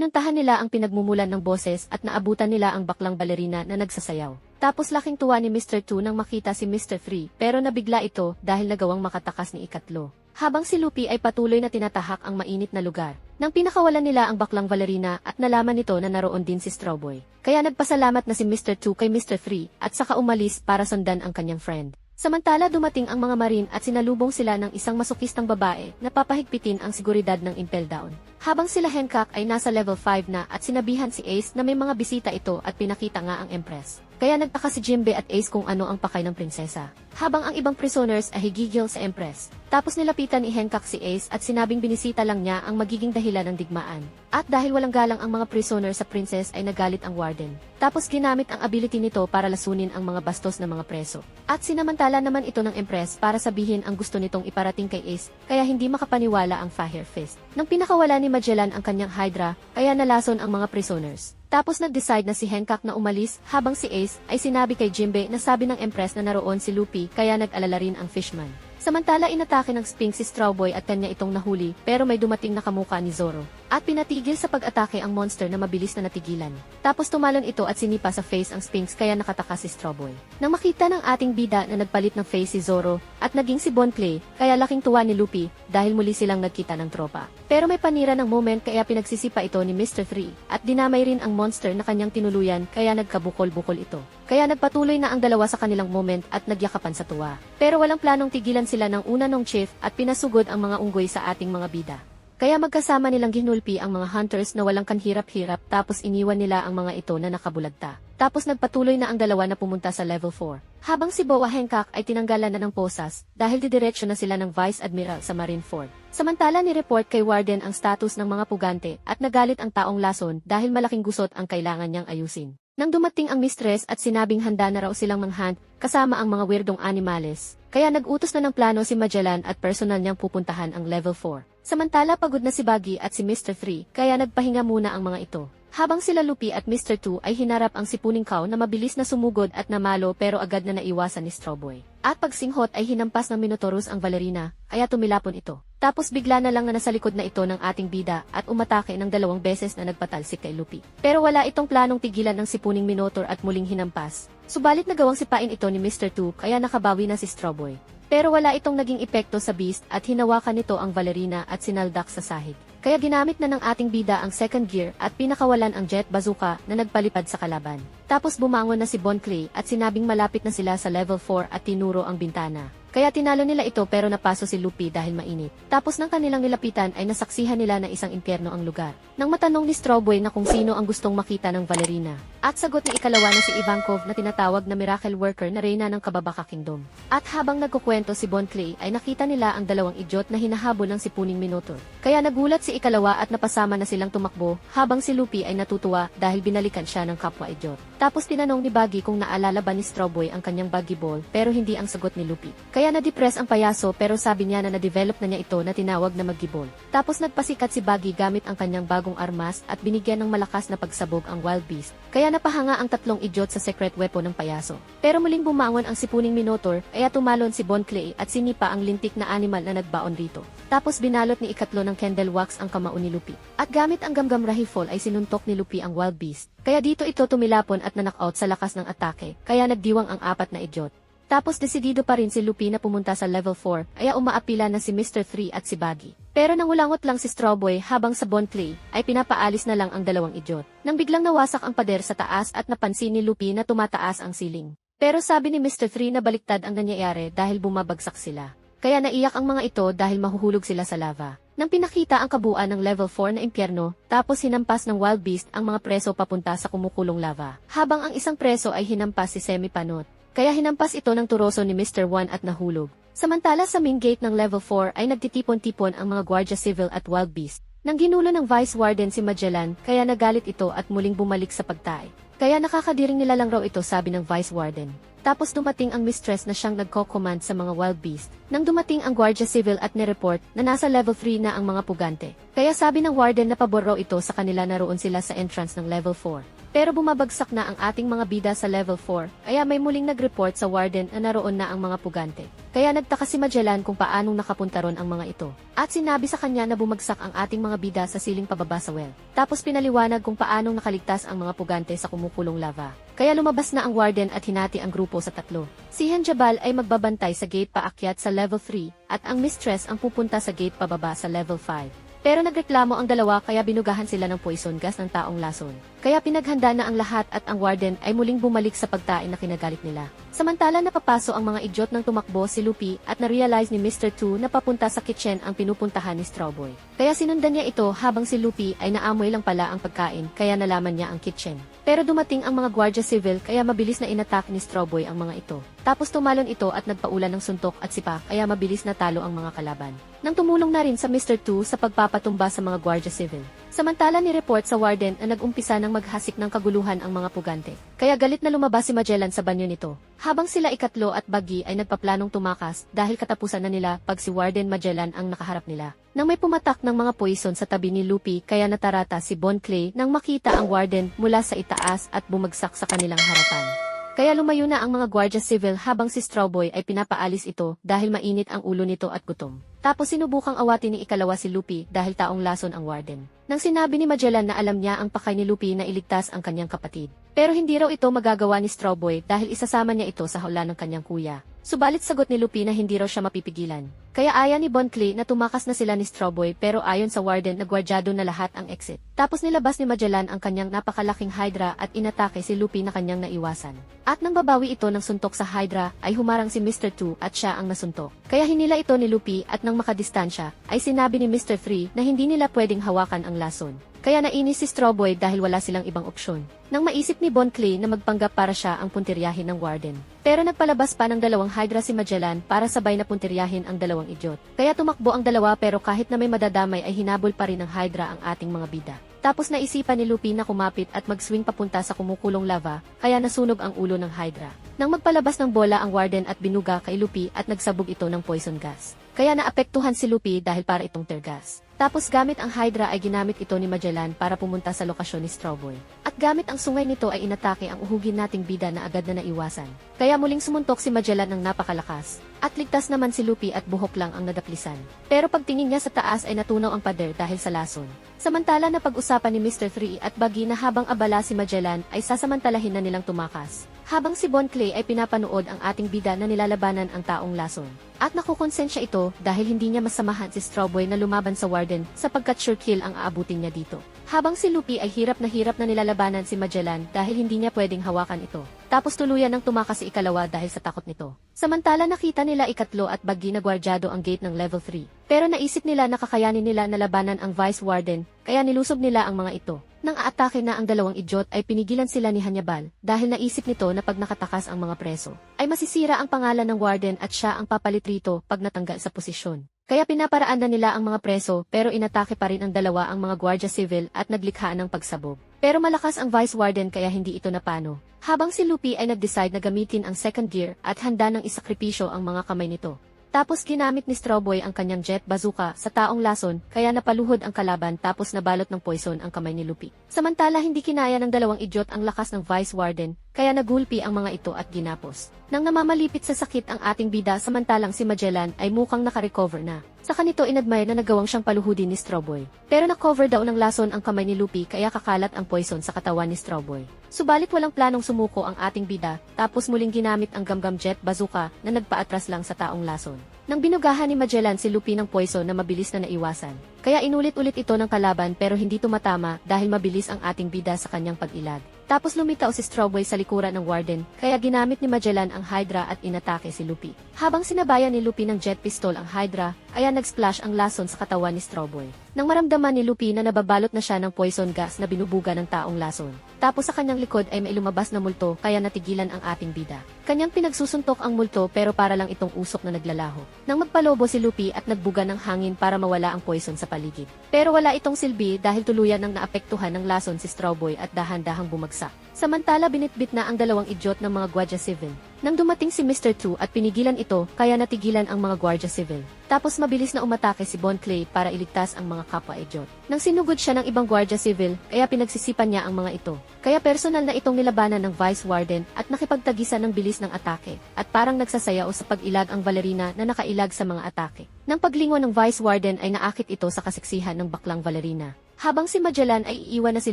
pinuntahan nila ang pinagmumulan ng boses at naabutan nila ang baklang balerina na nagsasayaw. Tapos laking tuwa ni Mr. 2 nang makita si Mr. 3 pero nabigla ito dahil nagawang makatakas ni ikatlo. Habang si Lupi ay patuloy na tinatahak ang mainit na lugar. Nang pinakawalan nila ang baklang Valerina at nalaman nito na naroon din si Strawboy. Kaya nagpasalamat na si Mr. 2 kay Mr. 3 at saka umalis para sundan ang kanyang friend. Samantala dumating ang mga marine at sinalubong sila ng isang masokistang babae na papahigpitin ang seguridad ng Impel Down. Habang sila Hancock ay nasa level 5 na at sinabihan si Ace na may mga bisita ito at pinakita nga ang Empress. Kaya nagtaka si Jimbe at Ace kung ano ang pakay ng prinsesa. Habang ang ibang prisoners ay higigil sa Empress. Tapos nilapitan ni Hancock si Ace at sinabing binisita lang niya ang magiging dahilan ng digmaan. At dahil walang galang ang mga prisoner sa princess ay nagalit ang warden. Tapos ginamit ang ability nito para lasunin ang mga bastos ng mga preso. At sinamantala naman ito ng Empress para sabihin ang gusto nitong iparating kay Ace, kaya hindi makapaniwala ang Fire Fist. Nang pinakawala ni Magellan ang kanyang Hydra, kaya nalason ang mga prisoners. Tapos nag-decide na si Hancock na umalis habang si Ace ay sinabi kay Jimbe na sabi ng Empress na naroon si Luffy kaya nag-alala rin ang Fishman. Samantala inatake ng Sphinx si Strawboy at kanya itong nahuli pero may dumating na kamuka ni Zoro. At pinatigil sa pag-atake ang monster na mabilis na natigilan. Tapos tumalon ito at sinipa sa face ang Sphinx kaya nakataka si Strawboy. Nang makita ng ating bida na nagpalit ng face si Zoro at naging si Bon Clay, kaya laking tuwa ni Luffy dahil muli silang nagkita ng tropa. Pero may panira ng moment kaya pinagsisipa ito ni Mr. 3 at dinamay rin ang monster na kanyang tinuluyan kaya nagkabukol-bukol ito. Kaya nagpatuloy na ang dalawa sa kanilang moment at nagyakapan sa tuwa. Pero walang planong tigilan sila ng una nung chief at pinasugod ang mga unggoy sa ating mga bida. Kaya magkasama nilang ginulpi ang mga hunters na walang kanhirap-hirap tapos iniwan nila ang mga ito na nakabulagta. Tapos nagpatuloy na ang dalawa na pumunta sa level 4. Habang si Boa Hancock ay tinanggalan na ng posas dahil didiretso na sila ng Vice Admiral sa Marineford. Samantala ni-report kay Warden ang status ng mga pugante at nagalit ang taong lason dahil malaking gusot ang kailangan niyang ayusin. Nang dumating ang mistress at sinabing handa na raw silang manghunt kasama ang mga weirdong animales, kaya nag-utos na ng plano si Magellan at personal niyang pupuntahan ang level 4. Samantala pagod na si Baggy at si Mr. 3 kaya nagpahinga muna ang mga ito. Habang sila Lupi at Mr. 2 ay hinarap ang sipuning cow na mabilis na sumugod at namalo pero agad na naiwasan ni Strawboy. At pagsinghot ay hinampas ng Minotaurus ang Valerina, kaya tumilapon ito. Tapos bigla na lang na nasa likod na ito ng ating bida at umatake ng dalawang beses na nagpatalsik kay Lupi. Pero wala itong planong tigilan ng sipuning Minotaur at muling hinampas. Subalit nagawang sipain ito ni Mr. 2 kaya nakabawi na si Strawboy. Pero wala itong naging epekto sa beast at hinawakan nito ang Valerina at sinaldak sa sahig. Kaya ginamit na ng ating bida ang second gear at pinakawalan ang jet bazooka na nagpalipad sa kalaban. Tapos bumangon na si Bon Clay at sinabing malapit na sila sa level 4 at tinuro ang bintana. Kaya tinalo nila ito pero napaso si Lupi dahil mainit. Tapos nang kanilang nilapitan ay nasaksihan nila na isang impyerno ang lugar. Nang matanong ni Strawboy na kung sino ang gustong makita ng Valerina. At sagot ni ikalawa na si Ivankov na tinatawag na miracle worker na reyna ng Kababaka Kingdom. At habang nagkukwento si Bon Clay ay nakita nila ang dalawang idiot na hinahabol ng sipuning Minotaur. Kaya nagulat si ikalawa at napasama na silang tumakbo habang si Lupi ay natutuwa dahil binalikan siya ng kapwa idiot. Tapos tinanong ni Baggy kung naalala ba ni Strawboy ang kanyang Baggy Ball pero hindi ang sagot ni Lupi. Kaya na-depress ang payaso pero sabi niya na na-develop na niya ito na tinawag na Magibol. Tapos nagpasikat si Baggy gamit ang kanyang bagong armas at binigyan ng malakas na pagsabog ang Wild Beast. Kaya napahanga ang tatlong idiot sa secret weapon ng payaso. Pero muling bumangon ang sipuning Minotaur kaya tumalon si Bon Clay at sinipa ang lintik na animal na nagbaon rito. Tapos binalot ni ikatlo ng candle wax ang kamao ni Lupi. At gamit ang gamgam rifle ay sinuntok ni Lupi ang Wild Beast. Kaya dito ito tumilapon at nanakaut sa lakas ng atake, kaya nagdiwang ang apat na idiot. Tapos desidido pa rin si Lupi na pumunta sa level 4, kaya umaapila na si Mr. 3 at si Baggy. Pero nangulangot lang si Strawboy habang sa Bon Clay ay pinapaalis na lang ang dalawang idiot. Nang biglang nawasak ang pader sa taas at napansin ni Lupi na tumataas ang ceiling. Pero sabi ni Mr. 3 na baliktad ang nangyayari dahil bumabagsak sila. Kaya naiyak ang mga ito dahil mahuhulog sila sa lava. Nang pinakita ang kabuuan ng level 4 na impyerno, tapos hinampas ng wild beast ang mga preso papunta sa kumukulong lava. Habang ang isang preso ay hinampas si Semi Panot. Kaya hinampas ito ng turoso ni Mr. 1 at nahulog. Samantala sa main gate ng level 4 ay nagtitipon-tipon ang mga Guardia Civil at Wild Beast. Nang ginulo ng Vice Warden si Magellan, kaya nagalit ito at muling bumalik sa pagtay. Kaya nakakadiring nila lang raw ito sabi ng Vice Warden. Tapos dumating ang mistress na siyang nagko-command sa mga wild beast. Nang dumating ang Guardia Civil at nireport na nasa level 3 na ang mga pugante. Kaya sabi ng warden na pabor raw ito sa kanila naroon sila sa entrance ng level 4. Pero bumabagsak na ang ating mga bida sa level 4, kaya may muling nag-report sa warden na naroon na ang mga pugante. Kaya nagtaka si Magellan kung paanong nakapunta ron ang mga ito. At sinabi sa kanya na bumagsak ang ating mga bida sa siling pababa sa well. Tapos pinaliwanag kung paanong nakaligtas ang mga pugante sa kumukulong lava. Kaya lumabas na ang warden at hinati ang grupo sa tatlo. Si Hanjabal ay magbabantay sa gate paakyat sa level 3 at ang mistress ang pupunta sa gate pababa sa level 5. Pero nagreklamo ang dalawa kaya binugahan sila ng poison gas ng taong lason. Kaya pinaghanda na ang lahat at ang warden ay muling bumalik sa pagtain na kinagalit nila. Samantala napapaso ang mga idiot ng tumakbo si Lupi at na-realize ni Mr. 2 na papunta sa kitchen ang pinupuntahan ni Strawboy. Kaya sinundan niya ito habang si Lupi ay naamoy lang pala ang pagkain kaya nalaman niya ang kitchen. Pero dumating ang mga gwardiya civil kaya mabilis na inatak ni Strawboy ang mga ito. Tapos tumalon ito at nagpaulan ng suntok at sipa kaya mabilis na talo ang mga kalaban. Nang tumulong na rin sa Mr. 2 sa pagpapatumba sa mga gwardiya civil. Samantala ni report sa warden na nag-umpisa ng maghasik ng kaguluhan ang mga pugante. Kaya galit na lumabas si Magellan sa banyo nito. Habang sila ikatlo at bagi ay nagpaplanong tumakas dahil katapusan na nila pag si Warden Magellan ang nakaharap nila. Nang may pumatak ng mga poison sa tabi ni Lupi kaya natarata si Bon Clay nang makita ang Warden mula sa itaas at bumagsak sa kanilang harapan. Kaya lumayo na ang mga gwardiya civil habang si Strawboy ay pinapaalis ito dahil mainit ang ulo nito at gutom. Tapos sinubukang awatin ni ikalawa si Lupi dahil taong lason ang warden. Nang sinabi ni Magellan na alam niya ang pakay ni Lupi na iligtas ang kanyang kapatid. Pero hindi raw ito magagawa ni Strawboy dahil isasama niya ito sa hula ng kanyang kuya. Subalit sagot ni Lupi na hindi raw siya mapipigilan. Kaya aya ni Bon Clay na tumakas na sila ni Strawboy pero ayon sa warden na gwardyado na lahat ang exit. Tapos nilabas ni Magellan ang kanyang napakalaking hydra at inatake si Lupi na kanyang naiwasan. At nang babawi ito ng suntok sa hydra ay humarang si Mr. 2 at siya ang nasuntok. Kaya hinila ito ni Lupi at makadistansya ay sinabi ni Mr. 3 na hindi nila pwedeng hawakan ang lason. Kaya nainis si Strawboy dahil wala silang ibang opsyon. Nang maisip ni Bon Clay na magpanggap para siya ang puntiryahin ng warden. Pero nagpalabas pa ng dalawang Hydra si Magellan para sabay na puntiryahin ang dalawang idiot. Kaya tumakbo ang dalawa pero kahit na may madadamay ay hinabol pa rin ng Hydra ang ating mga bida. Tapos naisipan ni Lupi na kumapit at mag-swing papunta sa kumukulong lava, kaya nasunog ang ulo ng Hydra. Nang magpalabas ng bola ang warden at binuga kay Lupi at nagsabog ito ng poison gas. Kaya naapektuhan si Lupi dahil para itong tear gas. Tapos gamit ang Hydra ay ginamit ito ni Magellan para pumunta sa lokasyon ni Strawboy. At gamit ang sungay nito ay inatake ang uhugin nating bida na agad na naiwasan. Kaya muling sumuntok si Magellan ng napakalakas. At ligtas naman si Lupi at buhok lang ang nadaplisan. Pero pagtingin niya sa taas ay natunaw ang pader dahil sa lason. Samantala na pag-usapan ni Mr. 3 at Bagi na habang abala si Magellan ay sasamantalahin na nilang tumakas. Habang si Bon Clay ay pinapanood ang ating bida na nilalabanan ang taong lason. At nakukonsensya ito dahil hindi niya masamahan si Strawboy na lumaban sa warden sapagkat sure kill ang aabutin niya dito. Habang si Lupi ay hirap na hirap na nilalabanan si Magellan dahil hindi niya pwedeng hawakan ito. Tapos tuluyan ng tumakas si ikalawa dahil sa takot nito. Samantala nakita nila ikatlo at bagi na gwardyado ang gate ng level 3. Pero naisip nila na kakayanin nila na labanan ang Vice Warden, kaya nilusob nila ang mga ito. Nang aatake na ang dalawang idiot ay pinigilan sila ni Hannibal dahil naisip nito na pag nakatakas ang mga preso, ay masisira ang pangalan ng warden at siya ang papalit rito pag natanggal sa posisyon. Kaya pinaparaan na nila ang mga preso pero inatake pa rin ang dalawa ang mga gwardiya civil at naglikha ng pagsabog. Pero malakas ang vice warden kaya hindi ito napano. Habang si Lupi ay nag-decide na gamitin ang second gear at handa ng isakripisyo ang mga kamay nito. Tapos ginamit ni Strawboy ang kanyang jet bazooka sa taong lason kaya napaluhod ang kalaban tapos nabalot ng poison ang kamay ni Lupi. Samantala hindi kinaya ng dalawang idiot ang lakas ng Vice Warden kaya nagulpi ang mga ito at ginapos. Nang namamalipit sa sakit ang ating bida samantalang si Magellan ay mukhang nakarecover na. Sa kanito inadmire na nagawang siyang paluhudin ni Strawboy. Pero na-cover daw ng lason ang kamay ni Lupi kaya kakalat ang poison sa katawan ni Strawboy. Subalit walang planong sumuko ang ating bida, tapos muling ginamit ang gamgam jet bazooka na nagpaatras lang sa taong lason. Nang binugahan ni Magellan si Lupi ng poison na mabilis na naiwasan. Kaya inulit-ulit ito ng kalaban pero hindi tumatama dahil mabilis ang ating bida sa kanyang pag-ilag. Tapos lumitaw si Strawboy sa likuran ng warden, kaya ginamit ni Magellan ang Hydra at inatake si Lupi. Habang sinabayan ni Lupi ng jet pistol ang Hydra, kaya nag-splash ang lason sa katawan ni Strawboy. Nang maramdaman ni Lupi na nababalot na siya ng poison gas na binubuga ng taong lason. Tapos sa kanyang likod ay may lumabas na multo kaya natigilan ang ating bida. Kanyang pinagsusuntok ang multo pero para lang itong usok na naglalaho. Nang magpalobo si Lupi at nagbuga ng hangin para mawala ang poison sa paligid. Pero wala itong silbi dahil tuluyan ng naapektuhan ng lason si Strawboy at dahan-dahang bumagsak. Samantala binitbit na ang dalawang idiot ng mga gwadya civil. Nang dumating si Mr. True at pinigilan ito, kaya natigilan ang mga Guardia Civil. Tapos mabilis na umatake si Bon Clay para iligtas ang mga kapwa-edyot. Nang sinugod siya ng ibang Guardia Civil, kaya pinagsisipan niya ang mga ito. Kaya personal na itong nilabanan ng Vice Warden at nakipagtagisan ng bilis ng atake. At parang nagsasayaw sa pag-ilag ang balerina na nakailag sa mga atake. Nang paglingon ng Vice Warden ay naakit ito sa kasiksihan ng baklang balerina. Habang si Magellan ay iiwan na si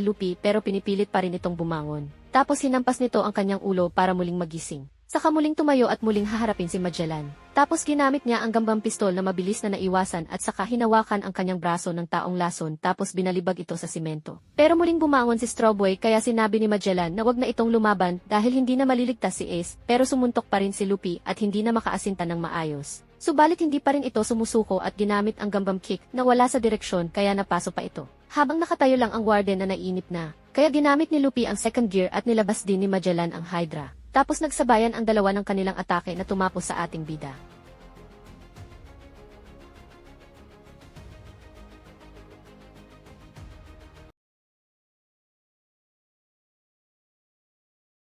Lupi pero pinipilit pa rin itong bumangon. Tapos hinampas nito ang kanyang ulo para muling magising. Saka muling tumayo at muling haharapin si Magellan. Tapos ginamit niya ang gambang pistol na mabilis na naiwasan at saka hinawakan ang kanyang braso ng taong lason tapos binalibag ito sa simento. Pero muling bumangon si Strawboy kaya sinabi ni Magellan na wag na itong lumaban dahil hindi na maliligtas si Ace pero sumuntok pa rin si Lupi at hindi na makaasinta ng maayos. Subalit hindi pa rin ito sumusuko at ginamit ang gambang kick na wala sa direksyon kaya napaso pa ito. Habang nakatayo lang ang warden na nainip na, kaya ginamit ni Lupi ang second gear at nilabas din ni Magellan ang Hydra. Tapos nagsabayan ang dalawa ng kanilang atake na tumapos sa ating bida.